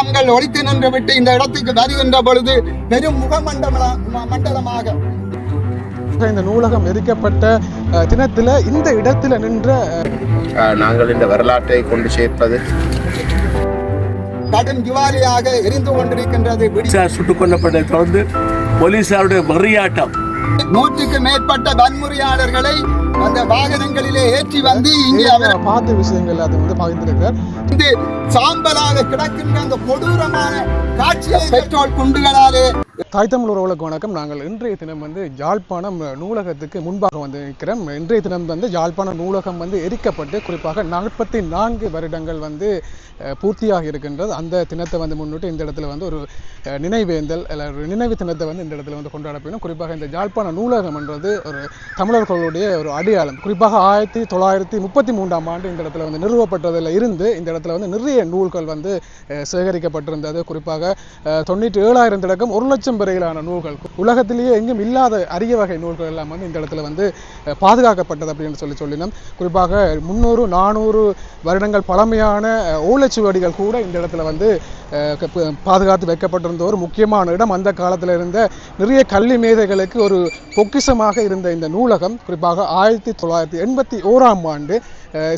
நாங்கள் ஒழித்து நின்று விட்டு இந்த இடத்துக்கு வருகின்ற பொழுது பெரும் முகமண்டல மண்டலமாக. இந்த நூலகம் எரிக்கப்பட்ட தினத்துல இந்த இடத்துல நின்ற நாங்கள் இந்த வரலாற்றை கொண்டு சேர்ப்பது. கடும் ஜுவாலியாக எரிந்து கொண்டிருக்கின்றது போலீசார் சுட்டுக் கொல்லப்பட்டதை தொடர்ந்து போலீசாருடைய வெறியாட்டம் நூற்றுக்கு மேற்பட்ட வன்முறையாளர்களை அந்த வாகனங்களிலே ஏற்றி வந்து இங்கே அவர் பார்த்த விஷயங்கள் அதை வந்து பகிர்ந்திருக்கிறார். வந்து சாம்பலாக கிடக்கின்ற அந்த கொடூரமான காட்சியை பெட்ரோல் குண்டுகளாலே தாய் தமிழ் உறவுகளுக்கு வணக்கம். நாங்கள் இன்றைய தினம் வந்து யாழ்ப்பாணம் நூலகத்துக்கு முன்பாக வந்து நிற்கிறோம் இன்றைய தினம் வந்து யாழ்ப்பாணம் நூலகம் வந்து எரிக்கப்பட்டு குறிப்பாக நாற்பத்தி நான்கு வருடங்கள் வந்து பூர்த்தியாக இருக்கின்றது. அந்த தினத்தை வந்து முன்னிட்டு இந்த இடத்துல வந்து ஒரு நினைவேந்தல் ஒரு நினைவு தினத்தை வந்து இந்த இடத்துல வந்து கொண்டாடப்படும் குறிப்பாக இந்த யாழ்ப்பாண நூலகம்ன்றது ஒரு தமிழர்களுடைய ஒரு அடையாளம். குறிப்பாக ஆயிரத்தி தொள்ளாயிரத்தி முப்பத்தி மூன்றாம் ஆண்டு இந்த இடத்துல வந்து நிறுவப்பட்டதில் இருந்து இந்த இடத்துல வந்து நிறைய நூல்கள் வந்து சேகரிக்கப்பட்டிருந்தது. குறிப்பாக தொண்ணூற்றி ஏழாயிரம் திடக்கம் ஒரு லட்சம் வரையிலான நூல்கள். உலகத்திலேயே எங்கும் இல்லாத அரிய வகை நூல்கள் எல்லாம் வந்து இந்த இடத்துல வந்து பாதுகாக்கப்பட்டது அப்படின்னு சொல்லி சொல்லினோம். குறிப்பாக முந்நூறு நானூறு வருடங்கள் பழமையான ஊழச்சுவடிகள் ஓலைச்சுவடிகள் கூட இந்த இடத்துல வந்து பாதுகாத்து வைக்கப்பட்டிருந்த ஒரு முக்கியமான இடம். அந்த காலத்தில் இருந்த நிறைய கல்வி மேதைகளுக்கு ஒரு பொக்கிஷமாக இருந்த இந்த நூலகம் குறிப்பாக ஆயிரத்தி தொள்ளாயிரத்தி எண்பத்தி ஓராம் ஆண்டு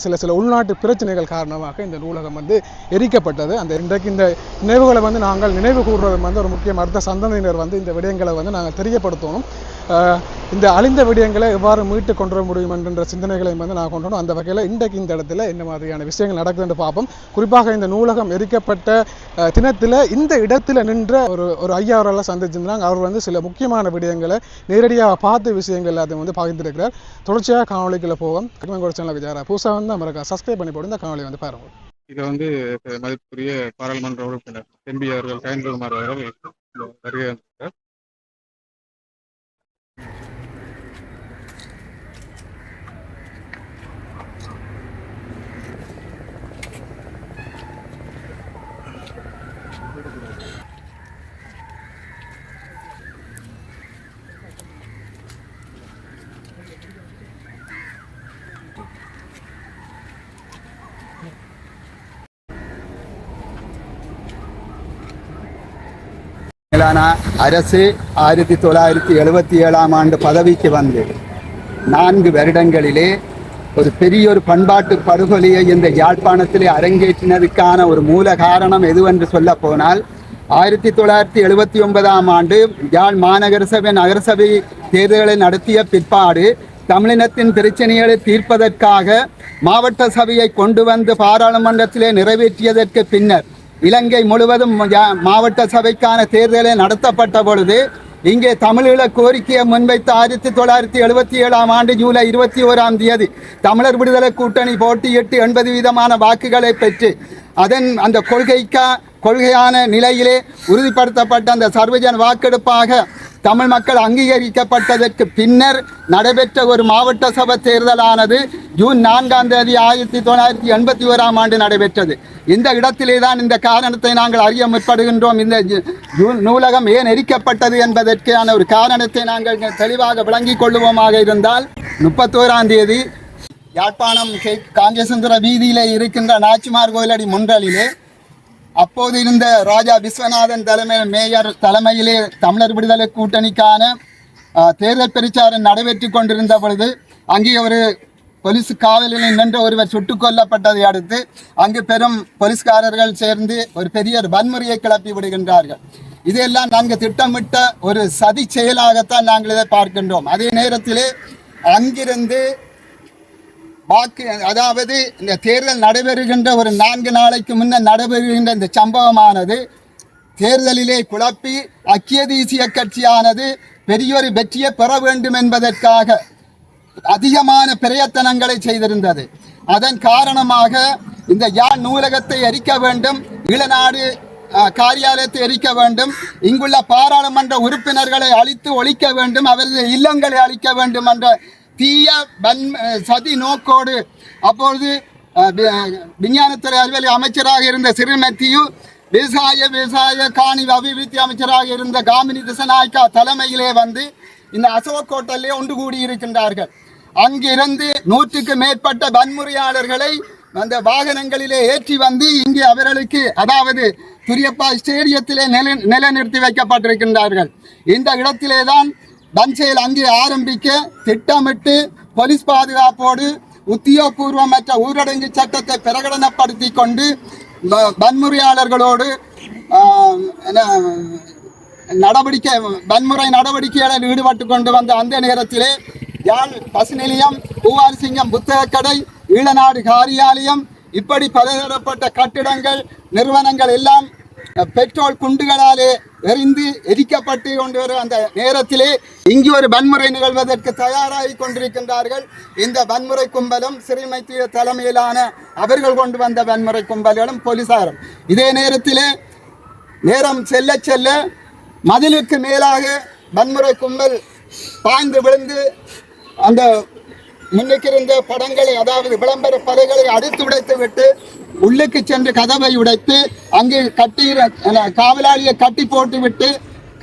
சில சில உள்நாட்டு பிரச்சனைகள் காரணமாக இந்த நூலகம் வந்து எரிக்கப்பட்டது. அந்த இன்றைக்கு இந்த நினைவுகளை வந்து நாங்கள் நினைவு கூறுறது வந்து ஒரு முக்கியம் அடுத்த சந்ததியினர் வந்து இந்த விடயங்களை வந்து நாங்கள் தெரியப்படுத்தணும். இந்த அழிந்த விடயங்களை எவ்வாறு மீட்டு கொண்டு வர முடியும் என்ற சிந்தனைகளையும் வந்து நான் கொண்டு வரணும். அந்த வகையில் இன்றைக்கு இந்த இடத்துல என்ன மாதிரியான விஷயங்கள் நடக்குதுன்னு பார்ப்போம். குறிப்பாக இந்த நூலகம் எரிக்கப்பட்ட தினத்தில் இந்த இடத்துல நின்ற ஒரு ஒரு ஐயா அவரெல்லாம் சந்திச்சிருந்தாங்க. அவர் வந்து சில முக்கியமான விடயங்களை நேரடியாக பார்த்த விஷயங்கள் அதை வந்து பகிர்ந்திருக்கிறார். தொடர்ச்சியாக காணொலிக்குள்ள போவோம். கிருமங்கோட சேனல் விஜயாரா புதுசாக வந்து மறக்க சப்ஸ்கிரைப் பண்ணி போட்டு இந்த காணொலி வந்து பாருங்கள் இதை வந்து மதிப்புரிய பாராளுமன்ற உறுப்பினர் எம்பி அவர்கள் கயன்குமார் அவர்கள் very மேலான அரசு ஆயிரத்தி தொள்ளாயிரத்தி எழுபத்தி ஏழாம் ஆண்டு பதவிக்கு வந்து நான்கு வருடங்களிலே ஒரு பெரிய ஒரு பண்பாட்டு படுகொலையை இந்த யாழ்ப்பாணத்திலே அரங்கேற்றினதுக்கான ஒரு மூல காரணம் எதுவென்று சொல்ல போனால் ஆயிரத்தி தொள்ளாயிரத்தி எழுபத்தி ஒன்பதாம் ஆண்டு யாழ் மாநகர சபை நகரசபை தேர்தல்களை நடத்திய பிற்பாடு தமிழினத்தின் பிரச்சனைகளை தீர்ப்பதற்காக மாவட்ட சபையை கொண்டு வந்து பாராளுமன்றத்திலே நிறைவேற்றியதற்கு பின்னர் இலங்கை முழுவதும் மாவட்ட சபைக்கான தேர்தலை நடத்தப்பட்ட பொழுது இங்கே தமிழீழ கோரிக்கையை முன்வைத்த ஆயிரத்தி தொள்ளாயிரத்தி எழுபத்தி ஏழாம் ஆண்டு ஜூலை இருபத்தி ஓராம் தேதி தமிழர் விடுதலை கூட்டணி போட்டியிட்டு எண்பது வீதமான வாக்குகளை பெற்று அதன் அந்த கொள்கைக்கா கொள்கையான நிலையிலே உறுதிப்படுத்தப்பட்ட அந்த சர்வஜன வாக்கெடுப்பாக தமிழ் மக்கள் அங்கீகரிக்கப்பட்டதற்கு பின்னர் நடைபெற்ற ஒரு மாவட்ட சபை தேர்தலானது ஜூன் நான்காம் தேதி ஆயிரத்தி தொள்ளாயிரத்தி எண்பத்தி ஓராம் ஆண்டு நடைபெற்றது. இந்த இடத்திலே தான் இந்த காரணத்தை நாங்கள் அறிய முற்படுகின்றோம். இந்த ஜு- நூலகம் ஏன் எரிக்கப்பட்டது என்பதற்கான ஒரு காரணத்தை நாங்கள் தெளிவாக விளங்கிக் கொள்ளுவோமாக இருந்தால் முப்பத்தோராம் தேதி யாழ்ப்பாணம் காங்கேசந்திர வீதியிலே இருக்கின்ற நாச்சிமார் கோயிலடி முன்றலிலே அப்போது இருந்த ராஜா விஸ்வநாதன் தலைமை மேயர் தலைமையிலே தமிழர் விடுதலை கூட்டணிக்கான தேர்தல் பிரச்சாரம் நடைபெற்று கொண்டிருந்த பொழுது அங்கே ஒரு போலீஸ் காவலில் நின்ற ஒருவர் சுட்டுக் கொல்லப்பட்டதை அடுத்து அங்கு பெரும் போலீஸ்காரர்கள் சேர்ந்து ஒரு பெரிய ஒரு வன்முறையை கிளப்பி விடுகின்றார்கள். இதெல்லாம் நாங்கள் திட்டமிட்ட ஒரு சதி செயலாகத்தான் நாங்கள் இதை பார்க்கின்றோம். அதே நேரத்திலே அங்கிருந்து வாக்கு அதாவது இந்த தேர்தல் நடைபெறுகின்ற ஒரு நான்கு நாளைக்கு முன்னர் நடைபெறுகின்ற இந்த சம்பவமானது தேர்தலிலே குழப்பி ஐக்கிய தேசிய கட்சியானது பெரியொரு வெற்றியை பெற வேண்டும் என்பதற்காக அதிகமான பிரயத்தனங்களை செய்திருந்தது. அதன் காரணமாக இந்த யாழ் நூலகத்தை எரிக்க வேண்டும் ஈழநாடு காரியாலயத்தை எரிக்க வேண்டும் இங்குள்ள பாராளுமன்ற உறுப்பினர்களை அழித்து ஒழிக்க வேண்டும் அவரது இல்லங்களை அழிக்க வேண்டும் என்ற தீய வன் சதி நோக்கோடு அப்பொழுது விஞ்ஞானத்துறை அறிவியல் அமைச்சராக இருந்த சிறுமத்தியு விவசாய விவசாய காணி அபிவிருத்தி அமைச்சராக இருந்த காமினி திசநாயக்கா தலைமையிலே வந்து இந்த அசோக் கோட்டலிலே ஒன்று கூடி இருக்கின்றார்கள். அங்கிருந்து நூற்றுக்கு மேற்பட்ட வன்முறையாளர்களை அந்த வாகனங்களிலே ஏற்றி வந்து இங்கே அவர்களுக்கு அதாவது துரியப்பா ஸ்டேடியத்திலே நில நிலைநிறுத்தி வைக்கப்பட்டிருக்கின்றார்கள். இந்த இடத்திலே தான் பன்செயல் அங்கே ஆரம்பிக்க திட்டமிட்டு போலீஸ் பாதுகாப்போடு உத்தியோகபூர்வமற்ற ஊரடங்கு சட்டத்தை பிரகடனப்படுத்தி கொண்டு வ- வன்முறையாளர்களோடு என்ன, நடவடிக்கை வன்முறை நடவடிக்கைகளில் ஈடுபட்டு கொண்டு வந்த அந்த நேரத்திலே யாழ் பசு நிலையம் பூவார் சிங்கம் புத்தகக்கடை ஈழநாடு காரியாலயம் இப்படி பலதரப்பட்ட கட்டிடங்கள் நிறுவனங்கள் எல்லாம் பெட்ரோல் குண்டுகளாலே எரிந்து எரிக்கப்பட்டு கொண்டு வரும் அந்த நேரத்திலே இங்கு ஒரு வன்முறை நிகழ்வதற்கு தயாராகி கொண்டிருக்கின்றார்கள். இந்த வன்முறை கும்பலும் சிறுமைத்திய தலைமையிலான அவர்கள் கொண்டு வந்த வன்முறை கும்பல்களும் போலீசாரும். இதே நேரத்திலே நேரம் செல்ல செல்ல மதிலுக்கு மேலாக வன்முறை கும்பல் பாய்ந்து விழுந்து அந்த முன்னுக்கு இருந்த படங்களை அதாவது விளம்பர பலைகளை அடித்து உடைத்து விட்டு உள்ளுக்கு சென்று கதவை உடைத்து அங்கே கட்டி காவலாளியை கட்டி போட்டு விட்டு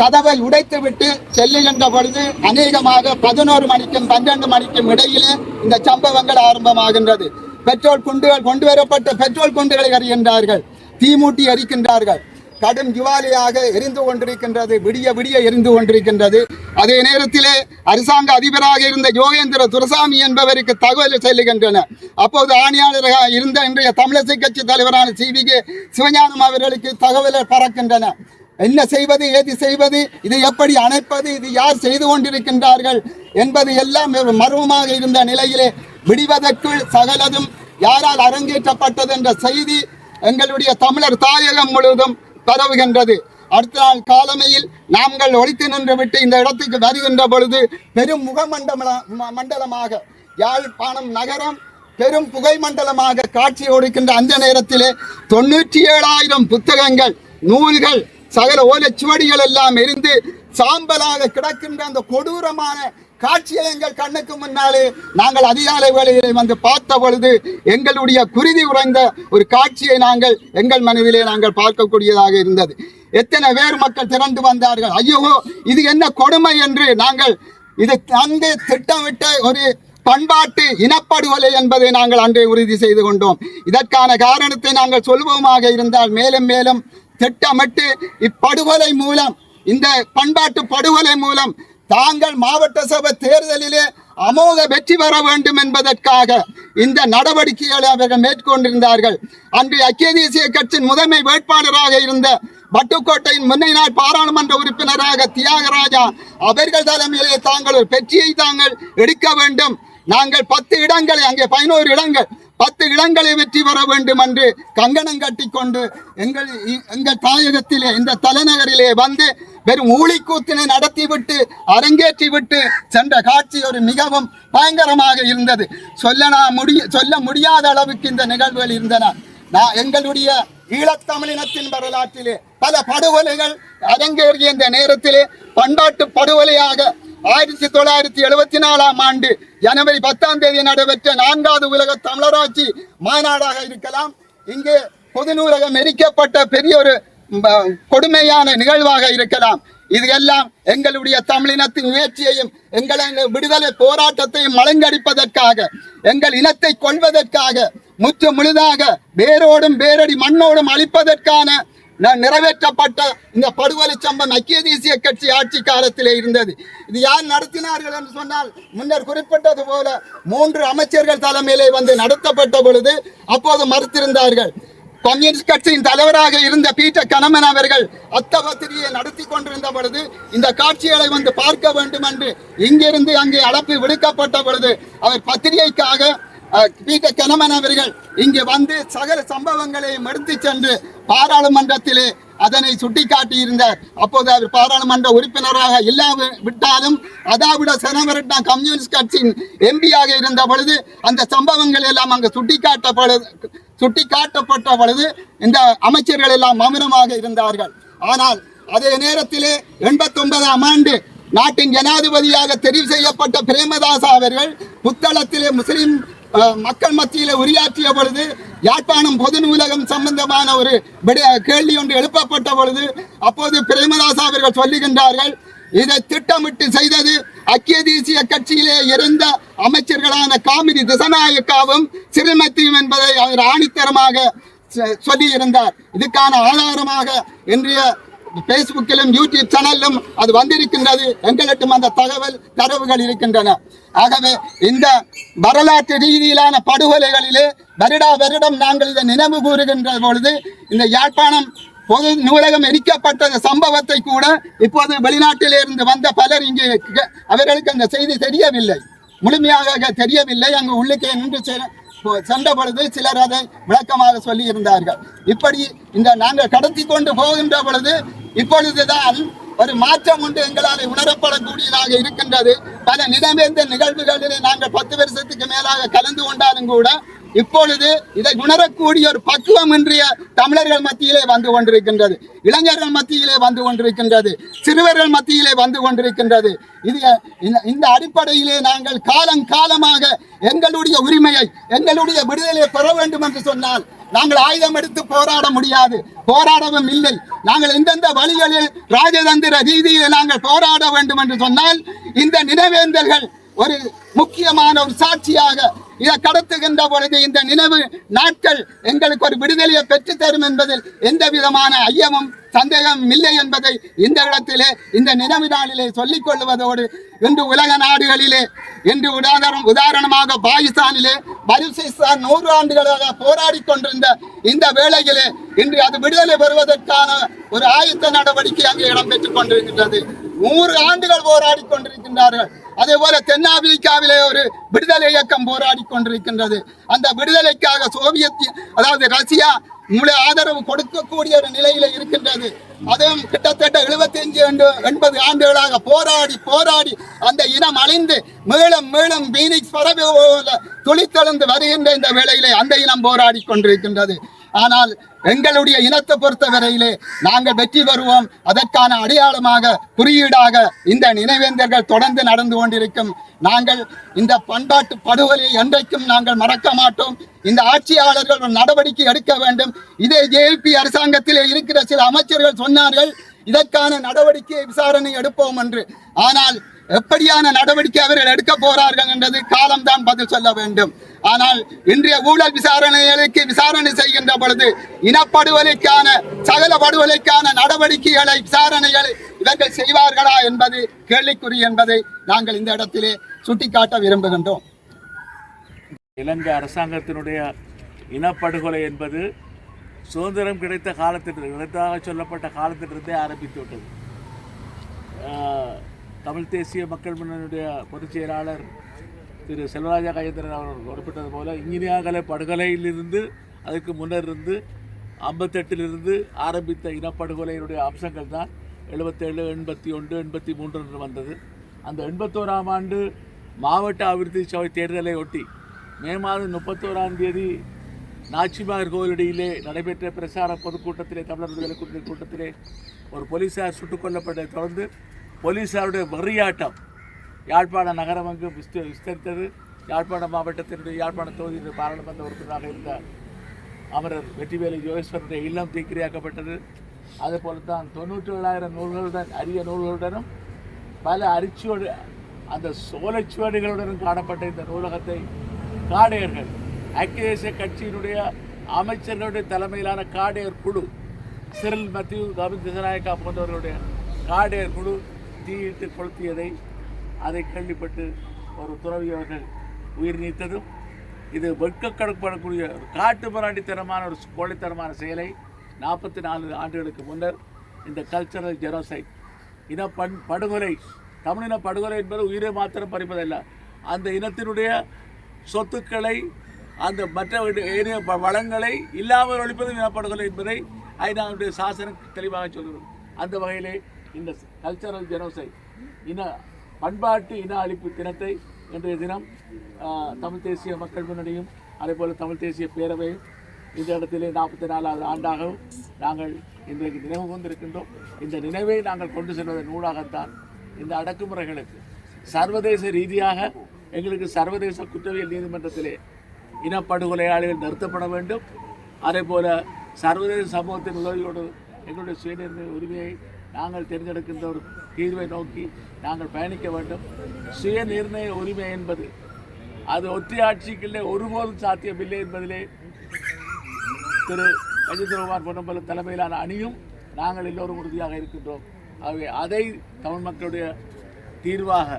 கதவை உடைத்து விட்டு செல்லுகின்ற பொழுது அநேகமாக பதினோரு மணிக்கும் பன்னெண்டு மணிக்கும் இடையிலே இந்த சம்பவங்கள் ஆரம்பமாகின்றது. பெட்ரோல் குண்டுகள் கொண்டு வரப்பட்ட பெட்ரோல் குண்டுகளை அறிகின்றார்கள் தீமூட்டி எரிக்கின்றார்கள். கடும் ஜுவாலியாக எரிந்து கொண்டிருக்கின்றது விடிய விடிய எரிந்து கொண்டிருக்கின்றது. அதே நேரத்திலே அரசாங்க அதிபராக இருந்த யோகேந்திர துரசாமி என்பவருக்கு தகவல் செல்லுகின்றன. அப்போது ஆணையாளராக இருந்த இன்றைய தமிழிசை கட்சி தலைவரான சி வி கே சிவஞானம் அவர்களுக்கு தகவல்கள் பறக்கின்றன. என்ன செய்வது ஏது செய்வது இதை எப்படி அணைப்பது இது யார் செய்து கொண்டிருக்கின்றார்கள் என்பது எல்லாம் மர்மமாக இருந்த நிலையிலே விடிவதற்குள் சகலதும் யாரால் அரங்கேற்றப்பட்டது என்ற செய்தி எங்களுடைய தமிழர் தாயகம் முழுவதும் பரவுகின்றது. அடுத்த நாள் காலமையில் நாங்கள் ஒழித்து நின்று விட்டு இந்த இடத்துக்கு வருகின்ற பொழுது பெரும் முகமண்டல மண்டலமாக யாழ்ப்பாணம் நகரம் பெரும் புகை மண்டலமாக காட்சி கொடுக்கின்ற அந்த நேரத்திலே தொண்ணூற்றி ஏழாயிரம் புத்தகங்கள் நூல்கள் சகல ஓலைச்சுவடிகள் எல்லாம் இருந்து சாம்பலாக கிடக்கின்ற அந்த கொடூரமான காட்சியை எங்கள் கண்ணுக்கு முன்னாலே நாங்கள் அதிகாலை வேளையிலே வந்து பார்த்த பொழுது எங்களுடைய குருதி உறைந்த ஒரு காட்சியை நாங்கள் எங்கள் மனதிலே நாங்கள் பார்க்கக்கூடியதாக இருந்தது. எத்தனை பேர் மக்கள் திரண்டு வந்தார்கள். ஐயோ இது என்ன கொடுமை என்று நாங்கள் இது தந்து திட்டமிட்ட ஒரு பண்பாட்டு இனப்படுகொலை என்பதை நாங்கள் அன்றே உறுதி செய்து கொண்டோம். இதற்கான காரணத்தை நாங்கள் சொல்வோமாக இருந்தால் மேலும் மேலும் திட்டமிட்டு இப்படுகொலை மூலம் இந்த பண்பாட்டு படுகொலை மூலம் தாங்கள் மாவட்ட சபை தேர்தலிலே அமோக வெற்றி பெற வேண்டும் என்பதற்காக இந்த நடவடிக்கைகளை அவர்கள் மேற்கொண்டிருந்தார்கள். அன்று ஐக்கிய தேசிய கட்சியின் முதன்மை வேட்பாளராக இருந்த வட்டுக்கோட்டையின் முன்னை நாள் பாராளுமன்ற உறுப்பினராக தியாகராஜா அவர்கள் தலைமையிலே தாங்கள் ஒரு வெற்றியை தாங்கள் எடுக்க வேண்டும். நாங்கள் பத்து இடங்களை அங்கே பதினோரு இடங்கள் பத்து இடங்களை வெற்றி பெற வேண்டும் என்று கங்கணம் கட்டிக்கொண்டு எங்கள் எங்கள் தாயகத்திலே இந்த தலைநகரிலே வந்து வெறும் ஊழிக்கூத்தினை நடத்திவிட்டு அரங்கேற்றி விட்டு சென்ற காட்சி ஒரு மிகவும் பயங்கரமாக இருந்தது. சொல்ல முடிய சொல்ல முடியாத அளவுக்கு இந்த நிகழ்வுகள் இருந்தன. நான் எங்களுடைய ஈழத்தமிழினத்தின் வரலாற்றிலே பல படுகொலைகள் அரங்கேறிய இந்த நேரத்திலே பண்பாட்டு படுகொலையாக ஆயிரத்தி தொள்ளாயிரத்தி எழுபத்தி நாலாம் ஆண்டு ஜனவரி பத்தாம் தேதி நடைபெற்ற நான்காவது உலக தமிழராட்சி மாநாடாக இருக்கலாம். இங்கே பொது நூலகம் எரிக்கப்பட்ட பெரிய ஒரு கொடுமையான நிகழ்வாக இருக்கலாம். இது எல்லாம் எங்களுடைய தமிழினத்தின் முயற்சியையும் எங்களது விடுதலை போராட்டத்தையும் மலங்கடிப்பதற்காக எங்கள் இனத்தை கொள்வதற்காக முற்று முழுதாக வேரோடும் வேரடி மண்ணோடும் அழிப்பதற்கான நான் நிறைவேற்றப்பட்ட இந்த படுகொலை சம்பவம் ஐக்கிய தேசிய கட்சி ஆட்சி காலத்திலே இருந்தது. இது யார் நடத்தினார்கள் என்று சொன்னால் முன்னர் குறிப்பிட்டது போல மூன்று அமைச்சர்கள் தலைமையிலே வந்து நடத்தப்பட்ட பொழுது அப்போது மறுத்திருந்தார்கள். கம்யூனிஸ்ட் கட்சியின் தலைவராக இருந்த பீட்டர் கணமன் அவர்கள் அத்தபத்திரியை நடத்தி கொண்டிருந்த பொழுது இந்த காட்சிகளை வந்து பார்க்க வேண்டும் என்று இங்கிருந்து அங்கே அழைப்பு விடுக்கப்பட்ட பொழுது அவர் பத்திரிகைக்காக அஹ், பீட்டர் கனமன் அவர்கள் இங்கே வந்து சகல சம்பவங்களையும் எடுத்து சென்று பாராளுமன்றத்திலே அதனை சுட்டிக்காட்டி இருந்தார் அப்போது அவர் பாராளுமன்ற உறுப்பினராக இல்லாவிட்டாலும் அதாவிட செனவரட்டா கம்யூனிஸ்ட் கட்சியின் எம்பியாக இருந்த பொழுது அந்த சம்பவங்கள் எல்லாம் அங்கு சுட்டிக்காட்டப்பொழுது சுட்டிக்காட்டப்பட்ட பொழுது இந்த அமைச்சர்கள் எல்லாம் மௌனமாக இருந்தார்கள். ஆனால் அதே நேரத்திலே எண்பத்தொன்பதாம் ஆண்டு நாட்டின் ஜனாதிபதியாக தெரிவு செய்யப்பட்ட பிரேமதாசா அவர்கள் புத்தளத்திலே முஸ்லிம் மக்கள் மத்தியில் உரையாற்றிய பொழுது யாழ்ப்பாணம் பொது நூலகம் சம்பந்தமான ஒரு கேள்வி ஒன்று எழுப்பப்பட்ட பொழுது அப்போது பிரேமதாசா அவர்கள் சொல்லுகின்றார்கள் இதை திட்டமிட்டு செய்தது ஐக்கிய தேசிய கட்சியிலே இருந்த அமைச்சர்களான காமிரி திசநாயக்காவும் சிறுமத்தியும் என்பதை அவர் ஆணித்தரமாக சொல்லி சொல்லியிருந்தார். இதுக்கான ஆதாரமாக இன்றைய பேஸ்புக்கிலும் யூடியூப் சேனலிலும் அது வந்திருக்கின்றது. எங்களிடம் அந்த தகவல் தரவுகள் இருக்கின்றன. ஆகவே இந்த வரலாற்று ரீதியிலான படுகொலைகளிலே வருடா வருடம் நாங்கள் இதை நினைவு கூறுகின்ற பொழுது இந்த யாழ்ப்பாணம் பொது நூலகம் எரிக்கப்பட்ட சம்பவத்தை கூட இப்போது வெளிநாட்டிலிருந்து வந்த பலர் இங்கே அவர்களுக்கு அந்த செய்தி தெரியவில்லை. முழுமையாக தெரியவில்லை. அங்கு உள்ளுக்கே நின்று சென்ற பொழுது சிலர் அதை விளக்கமாக சொல்லி இருந்தார்கள் இப்படி இந்த நாங்கள் கடத்தி கொண்டு போகின்ற பொழுது இப்பொழுதுதான் ஒரு மாற்றம் உண்டு எங்களால் உணரப்படக்கூடியதாக இருக்கின்றது. பல நிலமேந்த நிகழ்வுகளிலே நாங்கள் பத்து வருஷத்துக்கு மேலாக கலந்து கொண்டாலும் கூட இப்பொழுது இதை உணரக்கூடிய ஒரு பக்குவம் இன்றைய தமிழர்கள் மத்தியிலே வந்து கொண்டிருக்கின்றது. இளைஞர்கள் மத்தியிலே வந்து கொண்டிருக்கின்றது. சிறுவர்கள் மத்தியிலே வந்து கொண்டிருக்கின்றது. இது இந்த- இந்த அடிப்படையிலே நாங்கள் காலம் காலமாக எங்களுடைய உரிமையை எங்களுடைய விடுதலையை பெற வேண்டும் என்று சொன்னால் நாங்கள் ஆயுதம் எடுத்து போராட முடியாது. போராடவும் இல்லை. நாங்கள் எந்தெந்த வழிகளில் ராஜதந்திர ரீதியில் நாங்கள் போராட வேண்டும் என்று சொன்னால் இந்த நினைவேந்தல்கள் ஒரு முக்கியமான ஒரு சாட்சியாக இதை கடத்துகின்ற பொழுது இந்த நினைவு நாட்கள் எங்களுக்கு ஒரு விடுதலையை பெற்றுத்தரும் என்பதில் எந்த விதமான ஐயமும் சந்தேகம் இல்லை என்பதை இந்த இடத்திலே இந்த நினைவு நாளிலே சொல்லிக் கொள்வதோடு இன்று உலக நாடுகளிலே இன்று உதாரணம் உதாரணமாக பாகிஸ்தானிலே பலுசிஸ்தான் நூறு ஆண்டுகளாக போராடி கொண்டிருந்த இந்த வேளையிலே இன்று அது விடுதலை பெறுவதற்கான ஒரு ஆயுத்த நடவடிக்கை அங்கு இடம்பெற்றுக் கொண்டிருக்கின்றது. நூறு ஆண்டுகள் போராடி கொண்டிருக்கின்றார்கள். அதே போல தென்னாப்பிரிக்காவிலே ஒரு விடுதலை இயக்கம் போராடி கொண்டிருக்கின்றது. அந்த விடுதலைக்காக சோவியத் அதாவது ரஷ்யா முழு ஆதரவு கொடுக்கக்கூடிய ஒரு நிலையில இருக்கின்றது. அதுவும் கிட்டத்தட்ட 75 எண்பது ஆண்டுகளாக போராடி போராடி அந்த இனம் அழிந்து மேலும் மேலும் பீனிக்ஸ் பறவை போல துளித்தெழுந்து வருகின்ற இந்த வேளையிலே அந்த இனம் போராடி கொண்டிருக்கின்றது. ஆனால் எங்களுடைய இனத்தை பொறுத்தவரையிலே நாங்கள் வெற்றி பெறுவோம். அதற்கான அடையாளமாக குறியீடாக இந்த நினைவேந்தர்கள் தொடர்ந்து நடந்து கொண்டிருக்கும். நாங்கள் இந்த பண்பாட்டு படுகொலையை என்றைக்கும் நாங்கள் மறக்க மாட்டோம். இந்த ஆட்சியாளர்கள் ஒரு நடவடிக்கை எடுக்க வேண்டும். இதே ஜேபி அரசாங்கத்திலே இருக்கிற சில அமைச்சர்கள் சொன்னார்கள் இதற்கான நடவடிக்கை விசாரணை எடுப்போம் என்று. ஆனால் எப்படியான நடவடிக்கை அவர்கள் எடுக்க போறார்கள் என்றது காலம்தான் பதில் சொல்ல வேண்டும். ஆனால் இன்றைய ஊழல் விசாரணைகளுக்கு விசாரணை செய்கின்ற பொழுது இனப்படுகொலைக்கான சகல படுகொலைக்கான நடவடிக்கைகளை விசாரணைகளை இவர்கள் செய்வார்களா என்பது கேள்விக்குறி என்பதை நாங்கள் இந்த இடத்திலே சுட்டிக்காட்ட விரும்புகின்றோம். இலங்கை அரசாங்கத்தினுடைய இனப்படுகொலை என்பது சுதந்திரம் கிடைத்த காலத்திலிருந்து கிடைத்ததாக சொல்லப்பட்ட காலத்திலிருந்தே ஆரம்பித்து விட்டது. தமிழ் தேசிய மக்கள் முன்னணியுடைய பொதுச் செயலாளர் திரு செல்வராஜா கஜேந்திரன் அவர்கள் குறிப்பிட்டது போல இங்கினியாகலை படுகொலையிலிருந்து அதுக்கு முன்னர் இருந்து ஐம்பத்தெட்டிலிருந்து ஆரம்பித்த இனப்படுகொலையினுடைய அம்சங்கள் தான் எழுபத்தேழு எண்பத்தி ஒன்று எண்பத்தி மூன்று என்று வந்தது. அந்த எண்பத்தோராம் ஆண்டு மாவட்ட அபிவிருத்தி சபை தேர்தலை ஒட்டி மே மாதம் முப்பத்தோராம் தேதி நாச்சிமார் கோவிலடியிலே நடைபெற்ற பிரசார பொதுக்கூட்டத்திலே தமிழர் விடுதலை கூட்டணி கூட்டத்திலே ஒரு போலீஸார் சுட்டுக் கொல்லப்பட்டதை தொடர்ந்து போலீசாருடைய வெறியாட்டம் யாழ்ப்பாண நகரம் அங்கு விஸ்த விஸ்தரித்தது. யாழ்ப்பாண மாவட்டத்தினுடைய யாழ்ப்பாண தொகுதியினுடைய பாராளுமன்ற உறுப்பினராக இருந்த அமரர் வெற்றிவேலு யோகேஸ்வரனுடைய இல்லம் தீக்கிரையாக்கப்பட்டது. அதேபோல தான் தொண்ணூற்றி ஏழாயிரம் நூல்களுடன் அரிய நூல்களுடனும் பல அரிச்சுவடு அந்த சோலைச்சுவடுகளுடனும் காணப்பட்ட இந்த நூலகத்தை காடையர்கள் ஐக்கிய தேசிய கட்சியினுடைய அமைச்சர்களுடைய தலைமையிலான காடையர் குழு சிறில் மத்திய கவின் திசநாயக்கா போன்றவர்களுடைய காடையர் குழு தீயிட்டு கொளுத்தியதை அதை கேள்விப்பட்டு ஒரு துறவி அவர்கள் உயிர் நீத்ததும் இது வெட்கக்கடப்படக்கூடிய ஒரு காட்டு மிராண்டித்தனமான ஒரு கோழைத்தனமான செயலை நாற்பத்தி நாலு ஆண்டுகளுக்கு முன்னர் இந்த கல்ச்சரல் ஜெனோசைட் இன பண் படுகொலை தமிழின படுகொலை என்பது உயிரை மாத்திரம் பறிப்பதல்ல. அந்த இனத்தினுடைய சொத்துக்களை அந்த மற்ற ஏனைய வளங்களை இல்லாமல் ஒழிப்பது இனப்படுகொலை என்பதை ஐநாவுடைய சாசனம் தெளிவாக சொல்கிறோம் அந்த வகையிலே இந்த கல்ச்சரல் ஜெனோசைட் இன பண்பாட்டு இன அழிப்பு தினத்தை இன்றைய தினம் தமிழ் தேசிய மக்கள் முன்னணியும் அதேபோல் தமிழ் தேசிய பேரவையும் இந்த இடத்திலே நாற்பத்தி நாலாவது ஆண்டாகவும் நாங்கள் இன்றைக்கு நினைவு கொண்டிருக்கின்றோம் இந்த நினைவை நாங்கள் கொண்டு செல்வதன் ஊடாகத்தான் இந்த அடக்குமுறைகளுக்கு சர்வதேச ரீதியாக எங்களுக்கு சர்வதேச குற்றவியல் நீதிமன்றத்திலே இனப்படுகொலையாளிகள் நிறுத்தப்பட வேண்டும். அதே போல் சர்வதேச சமூகத்தின் உதவியோடு எங்களுடைய சுயநிர்ணய உரிமையை நாங்கள் தேர்ந்தெடுக்கின்ற ஒரு தீர்வை நோக்கி நாங்கள் பயணிக்க வேண்டும். சுய நிர்ணய உரிமை என்பது அது ஒற்றையாட்சிக்குள்ளே ஒருபோதும் சாத்தியமில்லை என்பதிலே திரு கஜேந்திரகுமார் பொன்னம்பல தலைமையிலான அணியும் நாங்கள் எல்லோரும் உறுதியாக இருக்கின்றோம். ஆகவே அதை தமிழ் மக்களுடைய தீர்வாக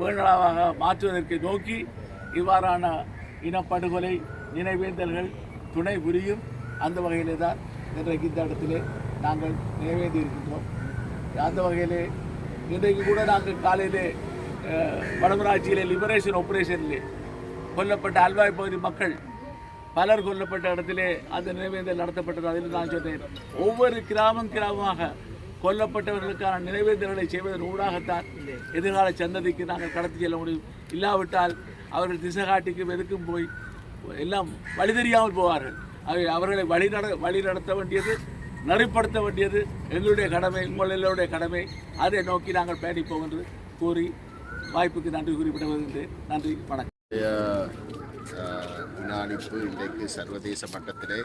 வேண்டலாவாக மாற்றுவதற்கு நோக்கி இவ்வாறான இனப்படுகொலை நினைவேந்தல்கள் துணை புரியும். அந்த வகையிலே தான் இன்றைக்கு இந்த இடத்திலே நாங்கள் நினைவேந்தி இருக்கின்றோம் அந்த வகையிலே இன்றைக்கு கூட நாங்கள் காலையிலே அஹ், வடமராட்சியிலே லிபரேஷன் ஆப்ரேஷனில் கொல்லப்பட்ட அல்வாய் பகுதி மக்கள் பலர் கொல்லப்பட்ட இடத்திலே அந்த நினைவேந்தல் நடத்தப்பட்டது. அதில் நான் சொன்னேன் ஒவ்வொரு கிராமம் கிராமமாக கொல்லப்பட்டவர்களுக்கான நினைவேந்தல்களை செய்வதன் ஊடாகத்தான் எதிர்கால சந்ததிக்கு நாங்கள் கடத்தி செல்ல முடியும். இல்லாவிட்டால் அவர்கள் திசைகாட்டிக்கு எதுக்கும் போய் எல்லாம் வழி தெரியாமல் போவார்கள். அவை அவர்களை வழி நட வழி நடத்த வேண்டியது நெறிப்படுத்த வேண்டியது எங்களுடைய கடமை உங்கள் எல்லோருடைய கடமை. அதை நோக்கி நாங்கள் பயணிப்போம் என்று கூறி வாய்ப்புக்கு நன்றி குறிப்பிடுவது நன்றி வணக்கம். அஹ், இன்றைக்கு சர்வதேச மட்டத்திலே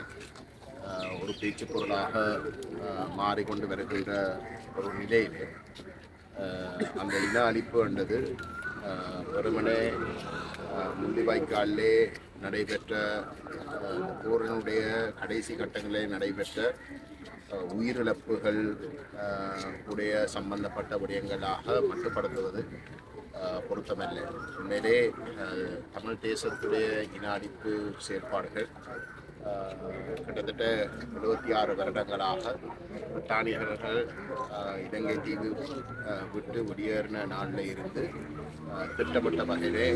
ஒரு பேச்சு பொருளாக மாறிக்கொண்டு வருகின்ற ஒரு நிலையிலே அந்த இன அழிப்பு என்றது வெறுமனே முள்ளிவாய்க்காலே நடைபெற்ற போரினுடைய கடைசி கட்டங்களில் நடைபெற்ற உயிரிழப்புகள் உடைய சம்பந்தப்பட்ட விடயங்களாக மட்டுப்படுத்துவது பொருத்தமல்ல. உண்மையிலே தமிழ் தேசத்துடைய இன அழிப்பு செயற்பாடுகள் கிட்டத்தட்ட எழுபத்தி ஆறு வருடங்களாக பிரித்தானியர்கள் இலங்கை தீவு விட்டு வெளியேறின நாளில் இருந்து திட்டமிட்ட வகையிலே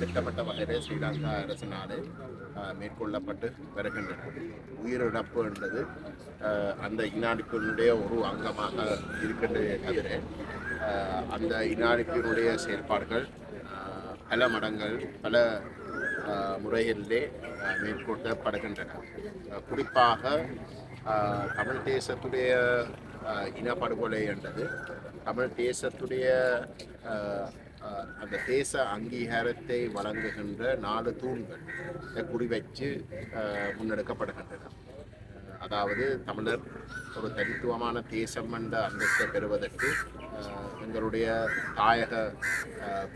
திட்டமிட்ட வகையிலே ஸ்ரீலங்கா அரசினாலே மேற்கொள்ளப்பட்டு வருகின்றன. உயிரிழப்பு என்பது அந்த இனாடிப்பினுடைய ஒரு அங்கமாக இருக்கின்றதே தவிர அந்த இனாடிப்பினுடைய செயல்பாடுகள் பல மடங்கள் பல முறைகளிலே மேற்கொள்ளப்படுகின்றன. குறிப்பாக தமிழ் தேசத்துடைய இனப்படுகொலை என்றது தமிழ் தேசத்துடைய அந்த தேச அங்கீகாரத்தை வழங்குகின்ற நாலு தூண்கள் குறிவைச்சு முன்னெடுக்கப்படுகின்றன. அதாவது தமிழர் ஒரு தனித்துவமான தேசம் என்ற அந்தஸ்தை பெறுவதற்கு எங்களுடைய தாயக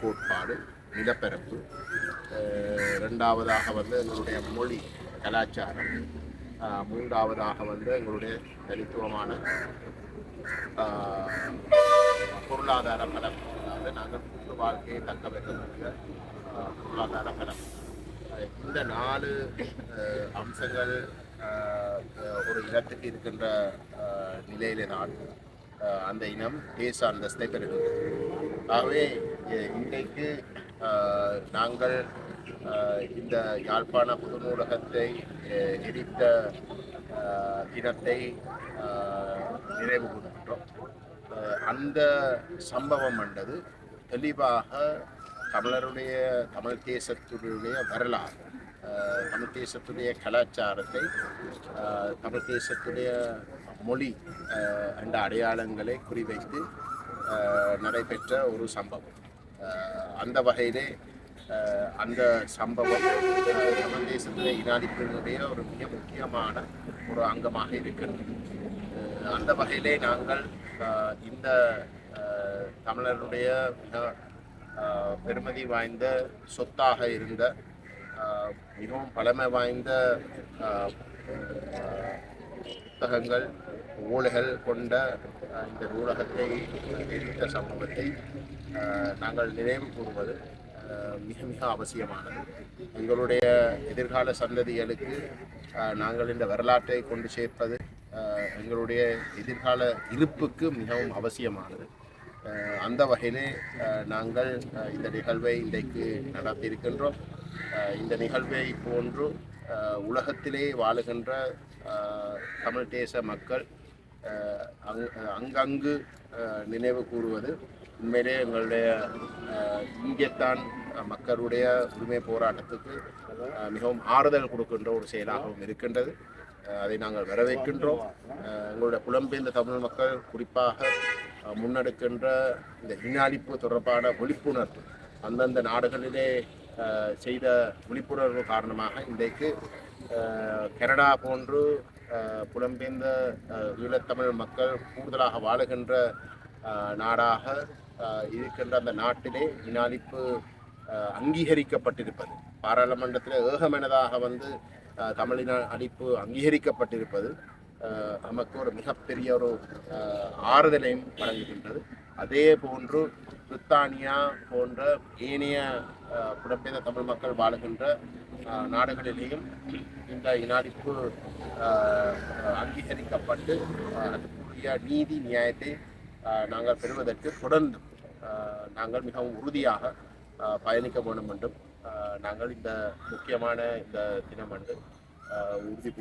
கோட்பாடு நிலப்பரப்பு ரெண்டாவதாக வந்து எங்களுடைய மொழி கலாச்சாரம் மூன்றாவதாக வந்து எங்களுடைய தனித்துவமான பொருளாதார பலம். அதாவது நாங்கள் கூட்டு வாழ்க்கையை தக்க வைக்கக்கூடிய பொருளாதார பலம் இந்த நாலு அம்சங்கள் ஒரு இனத்துக்கு இருக்கின்ற நிலையிலே தான் அந்த இனம் தேச அந்தஸ்தை பெறுகின்றது ஆகவே இன்றைக்கு நாங்கள் இந்த யாழ்ப்பாண புது நூலகத்தை எரித்த இனத்தை நிறைவு கொடுக்கின்றோம். கூறுகின்றோம் அந்த சம்பவம் என்றது தெளிவாக தமிழருடைய தமிழ் தேசத்துடைய வரலாறு தமிழ் தேசத்துடைய கலாச்சாரத்தை தமிழ் தேசத்துடைய மொழி என்ற அடையாளங்களை குறிவைத்து நடைபெற்ற ஒரு சம்பவம். அந்த வகையிலே அந்த சம்பவம் தமிழ் தேசத்துடைய இனாதிப்பினுடைய ஒரு மிக முக்கியமான ஒரு அங்கமாக இருக்கிறது. அந்த வகையிலே நாங்கள் இந்த தமிழருடைய மிக பெருமதி வாய்ந்த சொத்தாக இருந்த மிகவும் பழமை வாய்ந்த புத்தகங்கள் ஊழல்கள் கொண்ட இந்த நூலகத்தை நிறுத்த சம்பவத்தை நாங்கள் நினைவு கூறுவது மிக மிக அவசியமானது. எங்களுடைய எதிர்கால சந்ததிகளுக்கு நாங்கள் இந்த வரலாற்றை கொண்டு சேர்ப்பது எங்களுடைய எதிர்கால இருப்புக்கு மிகவும் அவசியமானது. அந்த வகையிலே நாங்கள் இந்த நிகழ்வை இன்றைக்கு நடத்தியிருக்கின்றோம். இந்த நிகழ்வை போன்று உலகத்திலே வாழுகின்ற தமிழ் தேச மக்கள் அங் அங்கங்கு நினைவு கூறுவது உண்மையிலே எங்களுடைய இங்கேத்தான் மக்களுடைய உரிமை போராட்டத்துக்கு மிகவும் ஆறுதல் கொடுக்கின்ற ஒரு செயலாகவும் இருக்கின்றது. அதை நாங்கள் வரவேற்கின்றோம். எங்களுடைய புலம்பெயர்ந்த தமிழ் மக்கள் குறிப்பாக முன்னெடுக்கின்ற இந்த இனஅழிப்பு தொடர்பான விழிப்புணர்வு அந்தந்த நாடுகளிலே செய்த விழிப்புணர்வு காரணமாக இன்றைக்கு கனடா போன்று புலம்பெயர்ந்த ஈழத்தமிழ் மக்கள் கூடுதலாக வாழுகின்ற நாடாக இருக்கின்ற அந்த நாட்டிலே இனாலிப்பு அங்கீகரிக்கப்பட்டிருப்பது. பாராளுமன்றத்தில் ஏகமனதாக வந்து தமிழின அழிப்பு அங்கீகரிக்கப்பட்டிருப்பது. நமக்கு ஒரு மிகப்பெரிய ஒரு ஆறுதலையும் வழங்குகின்றது. அதே போன்று பிரித்தானியா போன்ற ஏனைய புலம்பெயர்ந்த தமிழ் மக்கள் வாழுகின்ற நாடுகளிலேயும் இந்த இனாடிப்பு அங்கீகரிக்கப்பட்டு அதுக்குரிய நீதி நியாயத்தை நாங்கள் பெறுவதற்கு தொடர்ந்து நாங்கள் மிகவும் உறுதியாக பயணிக்க வேண்டும் என்றும் நாங்கள் இந்த முக்கியமான இந்த தினம் அன்று உறுதி